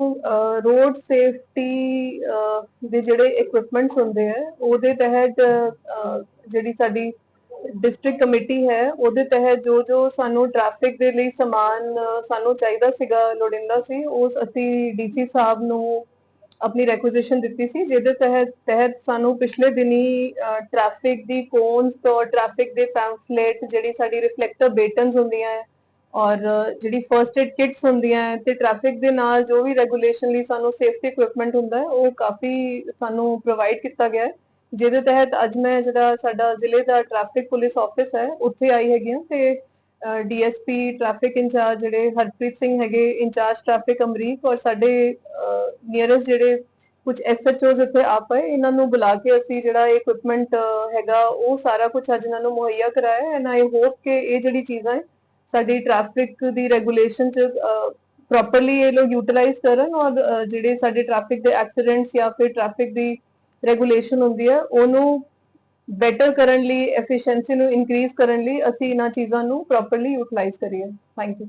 Road safety ਦੇ ਜਿਹੜੇ equipments ਹੁੰਦੇ ਆ, ਉਹਦੇ ਤਹਿਤ ਜਿਹੜੀ ਸਾਡੀ ਡਿਸਟ੍ਰਿਕਟ ਕਮੇਟੀ ਹੈ, ਉਹਦੇ ਤਹਿਤ ਜੋ ਜੋ ਸਾਨੂੰ ਟ੍ਰੈਫਿਕ ਦੇ ਲਈ ਸਮਾਨ ਸਾਨੂੰ ਚਾਹੀਦਾ ਸੀਗਾ, ਲੋੜਿੰਦਾ ਸੀ ਉਸ ਅਸੀਂ ਡੀਸੀ ਸਾਹਿਬ ਨੂੰ ਆਪਣੀ ਰੈਕੁਜੀਸ਼ਨ ਦਿੱਤੀ ਸੀ, ਜਿਹਦੇ ਤਹਿਤ ਤਹਿਤ ਸਾਨੂੰ ਪਿਛਲੇ ਦਿਨੀ ਟ੍ਰੈਫਿਕ ਦੀ ਕੋਨਸ ਤੋਂ ਟ੍ਰੈਫਿਕ ਦੇ ਪੈਂਫਲੇਟ ਜਿਹੜੀ ਸਾਡੀ ਰਿਫਲੈਕਟਰ ਬੇਟਨਸ ਹੁੰਦੀਆਂ ਹੈ ਔਰ ਜਿਹੜੀ ਫਰਸਟ ਏਡ ਕਿਟਸ ਹੁੰਦੀਆਂ ਹੈ ਤੇ ਟ੍ਰੈਫਿਕ ਦੇ ਨਾਲ ਜੋ ਵੀ ਰੈਗੂਲੇਸ਼ਨ ਲਈ ਸਾਨੂੰ ਸੇਫਟੀ ਇਕਵਿਪਮੈਂਟ ਹੁੰਦਾ ਹੈ, ਉਹ ਕਾਫੀ ਸਾਨੂੰ ਪ੍ਰੋਵਾਈਡ ਕੀਤਾ ਗਿਆ ਹੈ। ਜਿਹਦੇ ਤਹਿਤ ਅੱਜ ਮੈਂ ਜਿਹੜਾ ਸਾਡਾ ਜ਼ਿਲ੍ਹੇ ਦਾ ਟ੍ਰੈਫਿਕ ਪੁਲਿਸ ਆਫਿਸ ਹੈ, ਉੱਥੇ ਆਈ ਹੈਗੀ ਹਾਂ ਤੇ ਡੀਐਸਪੀ ਟ੍ਰੈਫਿਕ ਇੰਚਾਰਜ ਜਿਹੜੇ ਹਰਪ੍ਰੀਤ ਸਿੰਘ ਹੈਗੇ, ਇੰਚਾਰਜ ਟ੍ਰੈਫਿਕ ਅਮਰੀਕ ਔਰ ਸਾਡੇ ਨੀਅਰੈਸਟ ਜਿਹੜੇ ਕੁਝ ਐਸਐਚਓਜ਼ ਇੱਥੇ ਆ ਪਏ ਇਹਨਾਂ ਨੂੰ ਬੁਲਾ ਕੇ ਅਸੀਂ ਜਿਹੜਾ ਇਕਵਿਪਮੈਂਟ ਹੈਗਾ, ਉਹ ਸਾਰਾ ਕੁਝ ਅੱਜ ਇਹਨਾਂ ਨੂੰ ਮੁਹੱਈਆ ਕਰਾਇਆ ਐਂਡ ਆਈ ਹੋਪ ਕਿ ਇਹ ਜਿਹੜੀ ਚੀਜ਼ਾਂ ਹੈ ਸਾਡੀ ਟ੍ਰੈਫਿਕ ਦੀ ਰੈਗੂਲੇਸ਼ਨ ਚ ਪ੍ਰੋਪਰਲੀ ਇਹ ਲੋਕ ਯੂਟਿਲਾਈਜ਼ ਕਰਨ ਔਰ ਜਿਹੜੇ ਸਾਡੇ ਟ੍ਰੈਫਿਕ ਦੇ ਐਕਸੀਡੈਂਟਸ ਜਾਂ ਫਿਰ ਟ੍ਰੈਫਿਕ ਦੀ ਰੈਗੂਲੇਸ਼ਨ ਹੁੰਦੀ ਹੈ, ਉਹਨੂੰ ਬੈਟਰ ਕਰਨ ਲਈ ਐਫੀਸ਼ੀਐਂਸੀ ਨੂੰ ਇਨਕਰੀਜ਼ ਕਰਨ ਲਈ ਅਸੀਂ ਇਹਨਾਂ ਚੀਜ਼ਾਂ ਨੂੰ ਪ੍ਰੋਪਰਲੀ ਯੂਟਿਲਾਈਜ਼ ਕਰੀਏ। Thank you